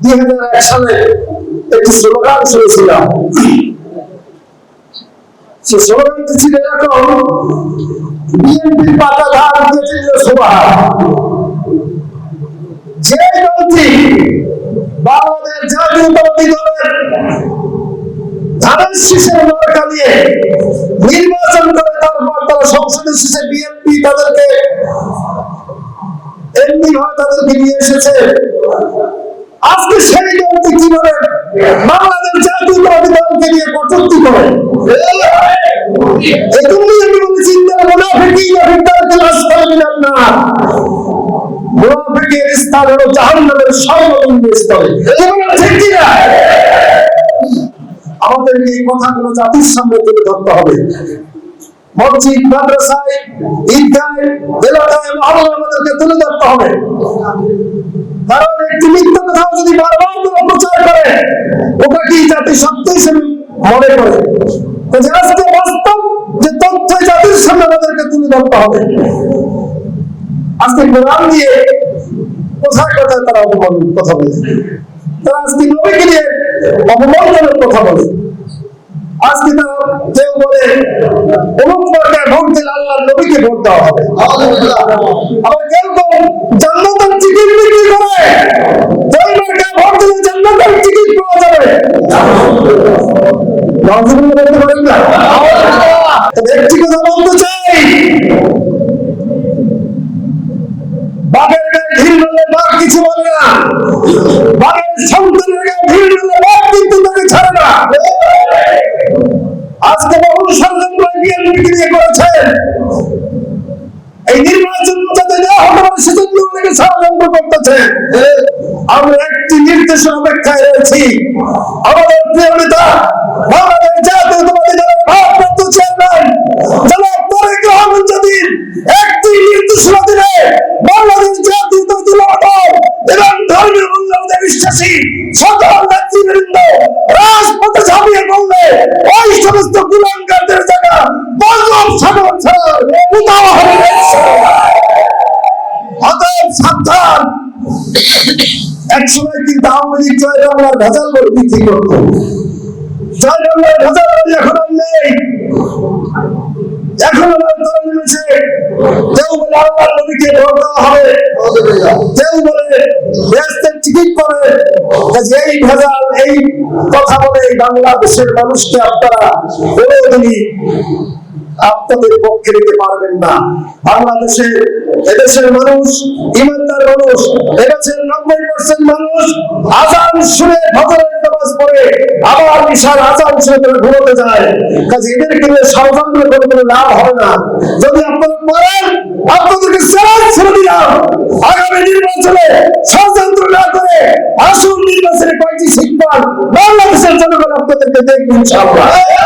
দুই হাজার এক সালে একটি স্লোগান শুনেছিলাম। সে স্লোগানটি ছিল এরকম বিএনপির পাতা ধার দিয়েছিল যে দলটি বাংলাদেশ জাতীয়তাবাদী দলের ধানের শীষের মার্কা দিয়ে নির্বাচন করে তারপর তারা সংসদের শেষে বিএনপি তাদেরকে এমনি ভাবে তাদেরকে নিয়ে এসেছে। আজকে সেই দলটি কি করে বাংলাদেশ জাতীয়তাবাদী দলকে নিয়ে কটূক্তি করে। আমি নার মুনাফিকের স্থান হলো জাহান্নামের সর্বনিম্ন এগুলো ঠিক কি না? আমাদেরকে এই কথাগুলো জাতির সামনে তুলে ধরতে হবে। মসজিদ, মাদ্রাসায়, ঈদগায় এলাকায় আমাদেরকে তুলে ধরতে হবে। কারণ একটি মিথ্যা কথা যদি বারবার করে প্রচার করে ওটা কি জাতি সত্য হিসেবে মনে করে? যে আজকে বাস্তব যে তথ্য জাতির সামনে আমাদেরকে তুলে ধরতে হবে। আজকে কোরআন দিয়ে কোথায় কোথায় তারা অপমান কথা বলে? তারা আজকে নবীকে নিয়ে অপমানজনক কথা বলে। আজকে তারা কেউ বলে অমুক মার্কায় ভোট দিলে আল্লাহর নবীকে ভোট দেওয়া হবে। আবার কেউ কেউ টিকিট বিক্রি করে ওই মার্কায় ভোট দিলে জান্নাতের টিকিট পাওয়া যাবে কিছু বলে না বাঘের সন্তানের গায়ে ঢিল মারলে বাঘ কিন্তু তাকে ছাড়ে না আজকে বহু ষড়যন্ত্র করেছেন এই নির্বাচন যাতে দেওয়া হতে পারে সেজন্য ষড়যন্ত্র করতেছে। আমরা একটি নির্দেশের অপেক্ষায় রয়েছি। আমাদের প্রিয় নেতা, বাংলাদেশ জাতীয়তাবাদী দলের ভারপ্রাপ্ত বিশ্বাসী সকল নেতৃবৃন্দ রাজপথে ঝাঁপিয়ে পড়লে ওই সমস্ত কুলাঙ্গারদের এক সময় কিন্তু আওয়ামী লীগ ভেজাল বলে বাংলার ভেজাল বলে এখন আর নেই। এখন আমার নেমেছে। কেউ বলে আল্লাহর নবীকে ভোট দেওয়া হবে। কেউ বলে ব্যস্তের টিকিট করে এই ভেজাল, এই কথা বলে এই বাংলাদেশের মানুষকে আপনারা কোনোদিনই আপনাদের পক্ষে নিতে পারবেন না। বাংলাদেশে এদেশের মানুষ, ইমানদার মানুষ, এদেশের নব্বই পার্সেন্ট মানুষ আজান শুনে ফজরের নামাজ পড়ে, আবার আজান শুনে তারা যায়। কাজে করে কোনো লাভ হবে না। যদি আপনারা পারেন, আপনাদেরকে চ্যালেঞ্জ ছেড়ে দিলাম। আগামী নির্বাচনে ষড়যন্ত্র না করে আসুন নির্বাচনে কয়েকটি শিক্ষা বাংলাদেশের জনগণ আপনাদেরকে দেখবেন ইনশাআল্লাহ।